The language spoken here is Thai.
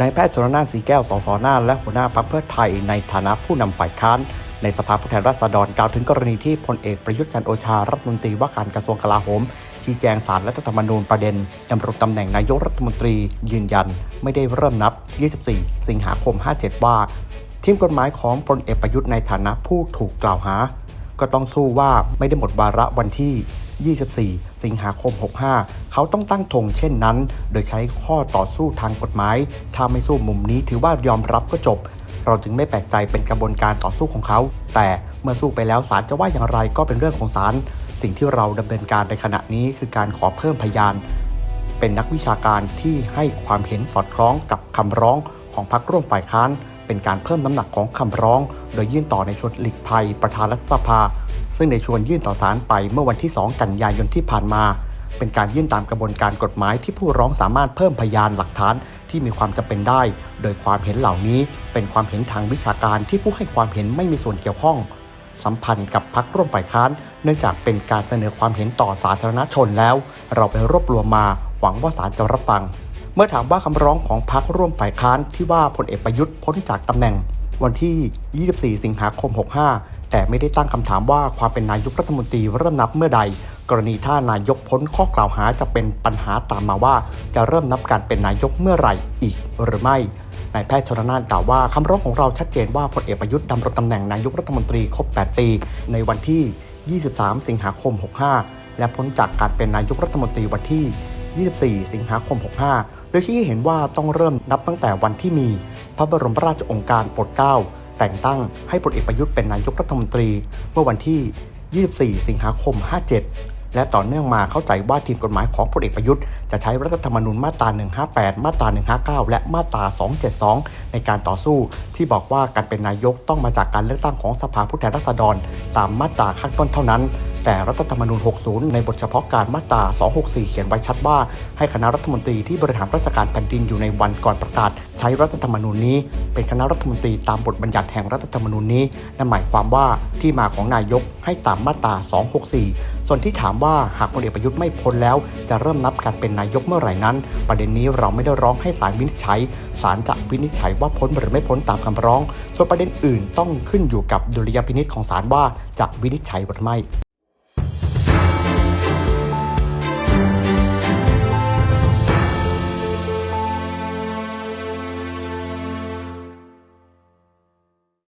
นายแพทย์ชนน่านสีแก้ว สสน่าน และหัวหน้าพรรคเพื่อไทยในฐานะผู้นำฝ่ายค้าน ในสภาผู้แทนราษฎรกล่าวถึงกรณีที่พลเอกประยุทธ์จันโอชา รัฐมนตรีว่าการกระทรวงกลาโหม ชี้แจงสารรัฐธรรมนูญประเด็นดำรงตำแหน่งนายกรัฐมนตรี ยืนยัน ไม่ได้เริ่มนับ 24 สิงหาคม 57 ว่าทีมกฎหมายของพลเอกประยุทธ์ในฐานะผู้ถูกกล่าวหา ก็ต้องสู้ว่าไม่ได้หมดวาระวันที่ 24 สิงหาคม 65 เขาต้องตั้งธงเช่นนั้น โดยใช้ข้อต่อสู้ทางกฎหมาย ถ้าไม่สู้มุมนี้ถือว่ายอมรับก็จบ เราจึงไม่แปลกใจเป็นกระบวนการต่อสู้ของเขา แต่เมื่อสู้ไปแล้วศาลจะว่าอย่างไรก็เป็นเรื่องของศาล สิ่งที่เราดำเนินการในขณะนี้คือการขอเพิ่มพยาน เป็นนักวิชาการที่ให้ความเห็นสอดคล้องกับคำร้องของพรรคร่วมฝ่ายค้าน เป็นการเพิ่มน้ำหนักของคำร้อง โดยยื่นต่อในชวนหลีกภัย ประธานรัฐสภา ซึ่งในชวนยื่นต่อศาลไปเมื่อวันที่ 2 กันยายนที่ผ่านมา เป็นการยื่นตามกระบวนการกฎหมายที่ผู้ร้องสามารถเพิ่มพยานหลักฐานที่มีความจำเป็นได้ โดยความเห็นเหล่านี้ เป็นความเห็นทางวิชาการที่ผู้ให้ความเห็นไม่มีส่วนเกี่ยวข้อง สัมพันธ์กับพักร่วมฝ่ายค้าน เนื่องจากเป็นการเสนอความเห็นต่อสาธารณชนแล้ว เราไปรวบรวมมา หวังว่าศาลจะรับฟัง เมื่อถามว่าคำร้องของพักร่วมฝ่ายค้านที่ว่าพลเอกประยุทธ์พ้นจากตำแหน่ง วันที่ 24 สิงหาคม 65 แต่ไม่ได้ตั้งคำถามว่าความเป็นนายกรัฐมนตรีเริ่มนับเมื่อใด กรณีถ้านายกพ้นข้อกล่าวหาจะเป็นปัญหาตามมาว่า จะเริ่มนับการเป็นนายกเมื่อไหร่อีกหรือไม่นายแพทย์ชนน่านกล่าวว่าคำร้องของเราชัดเจนว่าพลเอกประยุทธ์ดำรงตำแหน่งนายกรัฐมนตรีครบ 8 ปี ในวันที่ 23 สิงหาคม 65 และพ้นจากการเป็นนายกรัฐมนตรีวันที่ 24 สิงหาคม 65 ยที่เห็นว่าต้องเริ่มนับตั้งแต่วันที่มี พระบรมราชองค์การโปรดเกล้าแต่งตั้งให้พลเอกประยุทธ์เป็นนายกรัฐมนตรี เมื่อวันที่ 24 สิงหาคม 57 และต่อเนื่องมาเข้าใจว่าทีมกฎหมายของพลเอกประยุทธ์จะใช้รัฐธรรมนูญมาตรา 158 มาตรา 159 และมาตรา 272 ในการต่อสู้ที่บอกว่าการเป็นนายกต้องมาจากการเลือกตั้งของสภาผู้แทนราษฎร ตามมาตราข้างต้นเท่านั้น แต่รัฐธรรมนูญ 60 ในบทเฉพาะการมาตรา 264 เขียนไว้ชัดว่า ให้คณะรัฐมนตรีที่บริหารราชการแผ่นดินอยู่ในวันก่อนประกาศ ใช้รัฐธรรมนูญนี้ เป็นคณะรัฐมนตรีตามบทบัญญัติแห่งรัฐธรรมนูญนี้นั่นหมายความว่าที่มาของนายกให้ตามมาตรา 264ส่วนที่ถามว่าหากพลเอกประยุทธ์ไม่พ้นแล้ว จะเริ่มนับการเป็นนายกเมื่อไหร่นั้น ประเด็นนี้เราไม่ได้ร้องให้ศาลวินิจฉัยศาลจะวินิจฉัยว่าพ้นหรือไม่พ้นตามคำร้อง ส่วนประเด็นอื่นต้องขึ้นอยู่กับดุลยพินิจของศาลว่าจะวินิจฉัยหรือไม่